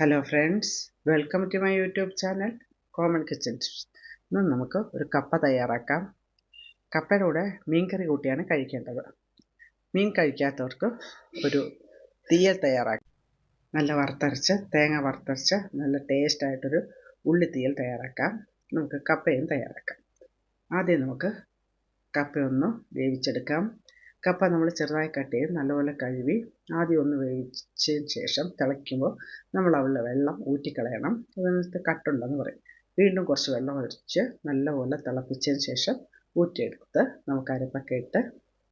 Hello friends welcome to my YouTube channel common tips ഇന്ന് നമുക്ക് ഒരു കപ്പ തയ്യാറാക്കാം. കപ്പയുടെ കൂടെ മീൻ കറി കൂട്ടിയാണ് കഴിക്കേണ്ടത്. മീൻ കഴിക്കാത്തവർക്ക് ഒരു തീയൽ തയ്യാറാക്കാം. നല്ല വറുത്തരച്ച് തേങ്ങ വറുത്തരച്ച് നല്ല ടേസ്റ്റ് ആയിട്ടൊരു ഉള്ളി തീയൽ തയ്യാറാക്കാം. നമുക്ക് കപ്പയും തയ്യാറാക്കാം. ആദ്യം നമുക്ക് കപ്പയൊന്ന് വേവിച്ചെടുക്കാം. കപ്പ നമ്മൾ ചെറുതായി കട്ട് ചെയ്ത് നല്ലപോലെ കഴുകി ആദ്യം ഒന്ന് വേവിച്ചതിന് ശേഷം തിളയ്ക്കുമ്പോൾ നമ്മൾ അവളുടെ വെള്ളം ഊറ്റിക്കളയണം. അതിനകത്ത് കട്ടുണ്ടെന്ന് പറയും. വീണ്ടും കുറച്ച് വെള്ളം ഒഴിച്ച് നല്ലപോലെ തിളപ്പിച്ചതിന് ശേഷം ഊറ്റിയെടുത്ത് നമുക്ക് അരപ്പൊക്കെ ഇട്ട്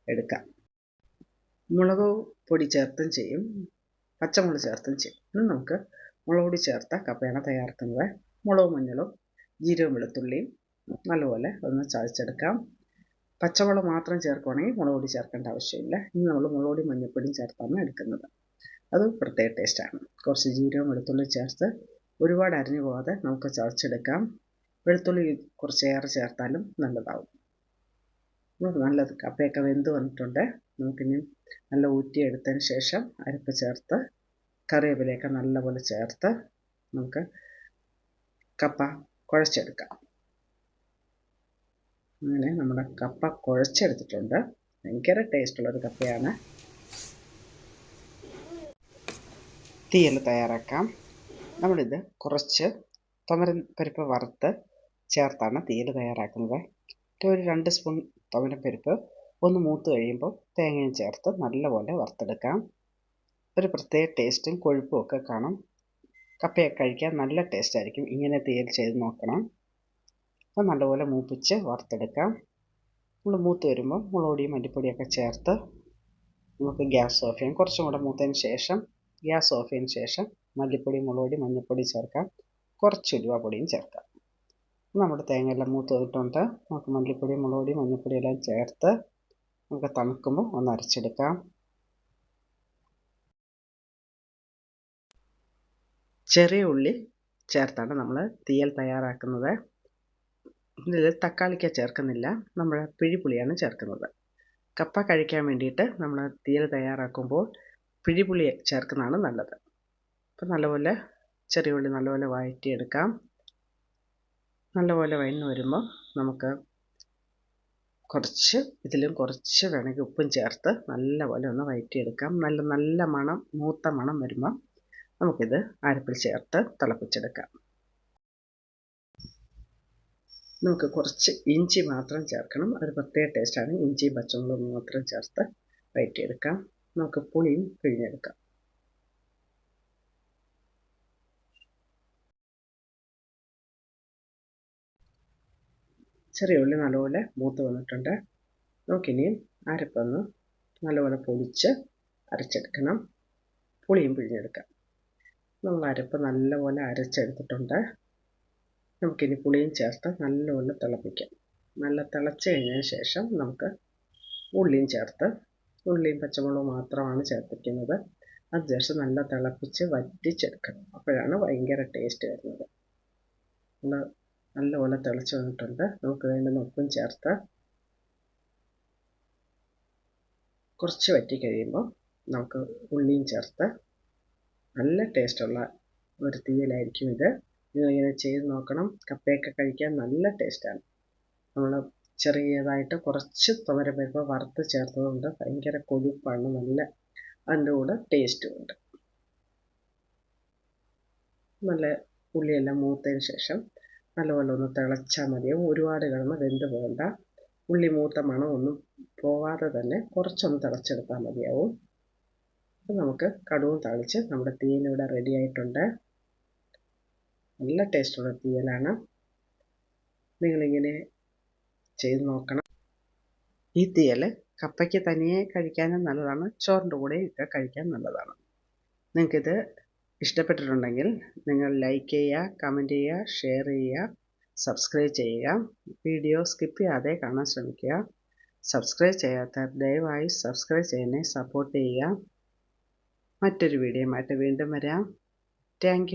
എടുക്കാം. മുളക് പൊടി ചേർത്തും ചെയ്യും. പച്ചമുളക് ചേർത്തും ചെയ്യും. ഇന്ന് നമുക്ക് മുളക് പൊടി ചേർത്ത കപ്പയാണ് തയ്യാറാക്കുന്നത്. മുളകും മഞ്ഞളും ജീരകം വെളുത്തുള്ളിയും നല്ലപോലെ ഒന്ന് ചതച്ചെടുക്കാം. പച്ചമുളക് മാത്രം ചേർക്കുകയാണെങ്കിൽ മുളക് പൊടി ചേർക്കേണ്ട ആവശ്യമില്ല. ഇനി നമ്മൾ മുളക് പൊടി മഞ്ഞൾപ്പൊടിയും ചേർത്താണ് എടുക്കുന്നത്. അത് പ്രത്യേക ടേസ്റ്റാണ് കുറച്ച് ജീരകം വെളുത്തുള്ളി ചേർത്ത് ഒരുപാട് അരിഞ്ഞു പോകാതെ നമുക്ക് ചതച്ചെടുക്കാം. വെളുത്തുള്ളി കുറച്ചേറെ ചേർത്താലും നല്ലതാവും. നല്ലത്. കപ്പയൊക്കെ വെന്ത് വന്നിട്ടുണ്ട്. നമുക്കിനി നല്ല ഊറ്റി ഊറ്റിയെടുത്തതിന് ശേഷം അരപ്പ് ചേർത്ത് കറിവേപ്പിലയൊക്കെ നല്ലപോലെ ചേർത്ത് നമുക്ക് കപ്പ കുഴച്ചെടുക്കാം. അങ്ങനെ നമ്മുടെ കപ്പ കുഴച്ചെടുത്തിട്ടുണ്ട്. ഭയങ്കര ടേസ്റ്റുള്ളൊരു കപ്പയാണ്. തീയൽ തയ്യാറാക്കാം. നമ്മളിത് കുറച്ച് തുമരൻ പരിപ്പ് വറുത്ത് ചേർത്താണ് തീയൽ തയ്യാറാക്കുന്നത്. ഒരു രണ്ട് സ്പൂൺ തുമരൻ പരിപ്പ് ഒന്ന് മൂത്ത് കഴിയുമ്പോൾ തേങ്ങയും ചേർത്ത് നല്ലപോലെ വറുത്തെടുക്കാം. ഒരു പ്രത്യേക ടേസ്റ്റും കൊഴുപ്പും ഒക്കെ കാണും. കപ്പയൊക്കെ കഴിക്കാൻ നല്ല ടേസ്റ്റ് ആയിരിക്കും. ഇങ്ങനെ തീയൽ ചെയ്ത് നോക്കണം. അപ്പോൾ നല്ലപോലെ മൂപ്പിച്ച് വറുത്തെടുക്കാം. നമ്മൾ മൂത്ത് വരുമ്പോൾ മുളകുപൊടിയും മല്ലിപ്പൊടിയൊക്കെ ചേർത്ത് നമുക്ക് ഗ്യാസ് ഓഫ് ചെയ്യാം. കുറച്ചും കൂടെ മൂത്തതിന് ശേഷം ഗ്യാസ് ഓഫ് ചെയ്തതിന് ശേഷം മല്ലിപ്പൊടി മുളകുപൊടി മഞ്ഞൾപ്പൊടി ചേർക്കാം. കുറച്ച് ഉലുവാപ്പൊടിയും ചേർക്കാം. നമ്മുടെ തേങ്ങയെല്ലാം മൂത്ത് വന്നിട്ടുണ്ട്. നമുക്ക് മല്ലിപ്പൊടി മുളകുപൊടി മഞ്ഞൾപ്പൊടി എല്ലാം ചേർത്ത് നമുക്ക് തണുക്കുമ്പോൾ ഒന്ന് അരച്ചെടുക്കാം. ചെറിയ ഉള്ളി ചേർത്താണ് നമ്മൾ തീയൽ തയ്യാറാക്കുന്നത്. ഇതിൽ തക്കാളിക്ക ചേർക്കുന്നില്ല. നമ്മൾ പിഴിപുളിയാണ് ചേർക്കുന്നത്. കപ്പ കഴിക്കാൻ വേണ്ടിയിട്ട് നമ്മൾ തീയൽ തയ്യാറാക്കുമ്പോൾ പിഴിപുളി ചേർക്കുന്നതാണ് നല്ലത്. അപ്പം നല്ലപോലെ ചെറിയ ഉള്ളി നല്ലപോലെ വഴറ്റിയെടുക്കാം. നല്ലപോലെ വഴന്ന് വരുമ്പോൾ നമുക്ക് കുറച്ച് ഇതിലും കുറച്ച് വേണമെങ്കിൽ ഉപ്പും ചേർത്ത് നല്ലപോലെ ഒന്ന് വഴറ്റിയെടുക്കാം. നല്ല നല്ല മണം മൂത്ത മണം വരുമ്പോൾ നമുക്കിത് അരപ്പിൽ ചേർത്ത് തിളപ്പിച്ചെടുക്കാം. നമുക്ക് കുറച്ച് ഇഞ്ചി മാത്രം ചേർക്കണം. ഒരു പ്രത്യേക ടേസ്റ്റാണ് ഇഞ്ചി പച്ചമുളക് മാത്രം ചേർത്ത് വഴറ്റിയെടുക്കാം നമുക്ക് പുളിയും പിഴിഞ്ഞെടുക്കാം. ചെറിയ ഉള്ളി നല്ലപോലെ മൂത്ത് വന്നിട്ടുണ്ട്. നമുക്കിനിയും അരപ്പൊന്ന് നല്ലപോലെ പൊടിച്ച് അരച്ചെടുക്കണം. പുളിയും പിഴിഞ്ഞെടുക്കാം. നമ്മൾ അരപ്പ് നല്ലപോലെ അരച്ചെടുത്തിട്ടുണ്ട്. നമുക്കിനി പുളിയും ചേർത്ത് നല്ലപോലെ തിളപ്പിക്കാം. നല്ല തിളച്ച് കഴിഞ്ഞതിന് ശേഷം നമുക്ക് ഉള്ളിയും ചേർത്ത് ഉള്ളിയും പച്ചമുളകും മാത്രമാണ് ചേർത്തിരിക്കുന്നത്. അത് ശേഷം നല്ല തിളപ്പിച്ച് വറ്റിച്ചെടുക്കണം. അപ്പോഴാണ് ഭയങ്കര ടേസ്റ്റ് വരുന്നത്. നമ്മൾ നല്ലപോലെ തിളച്ച് വന്നിട്ടുണ്ട്. നമുക്ക് വേണ്ടുന്ന ഉപ്പും ചേർത്ത് കുറച്ച് വറ്റി കഴിയുമ്പോൾ നമുക്ക് ഉള്ളിയും ചേർത്ത് നല്ല ടേസ്റ്റുള്ള ഒരു തീയലായിരിക്കും ഇത്. ഇങ്ങനെ ചെയ്ത് നോക്കണം. കപ്പയൊക്കെ കഴിക്കാൻ നല്ല ടേസ്റ്റാണ് നമ്മൾ ചെറിയതായിട്ട് കുറച്ച് തുവരപ്പരിപ്പ് വറുത്ത് ചേർത്തതുകൊണ്ട് ഭയങ്കര കൊഴുപ്പാണ് നല്ല അതിന്റെ കൂടെ ടേസ്റ്റും ഉണ്ട്. നല്ല ഉള്ളിയെല്ലാം മൂത്തതിന് ശേഷം നല്ലപോലെ ഒന്ന് തിളച്ചാൽ മതിയാവും ഒരുപാട് കിടന്ന് വെന്ത് പോകണ്ട. ഉള്ളി മൂത്ത മണം ഒന്നും പോവാതെ തന്നെ കുറച്ചൊന്ന് തിളച്ചെടുത്താൽ മതിയാവും. അപ്പം നമുക്ക് കടുവും തളിച്ച് നമ്മുടെ തീയലിവിടെ റെഡി ആയിട്ടുണ്ട്. നല്ല ടേസ്റ്റുള്ള തീയലാണ്. നിങ്ങളിങ്ങനെ ചെയ്ത് നോക്കണം. ഈ തീയൽ കപ്പയ്ക്ക് തനിയെ കഴിക്കാനും നല്ലതാണ് ചോറിന്റെ കൂടെ ഒക്കെ കഴിക്കാൻ നല്ലതാണ്. നിങ്ങൾക്കിത് ഇഷ്ടപ്പെട്ടിട്ടുണ്ടെങ്കിൽ നിങ്ങൾ ലൈക്ക് ചെയ്യുക കമന്റ് ചെയ്യുക ഷെയർ ചെയ്യുക സബ്സ്ക്രൈബ് ചെയ്യുക വീഡിയോ സ്കിപ്പ് ചെയ്യാതെ കാണാൻ ശ്രമിക്കുക. സബ്സ്ക്രൈബ് ചെയ്യാത്ത ദയവായി സബ്സ്ക്രൈബ് ചെയ്യുന്നതിനെ സപ്പോർട്ട് ചെയ്യുക. മറ്റൊരു വീഡിയോ വീണ്ടും വരാം. താങ്ക്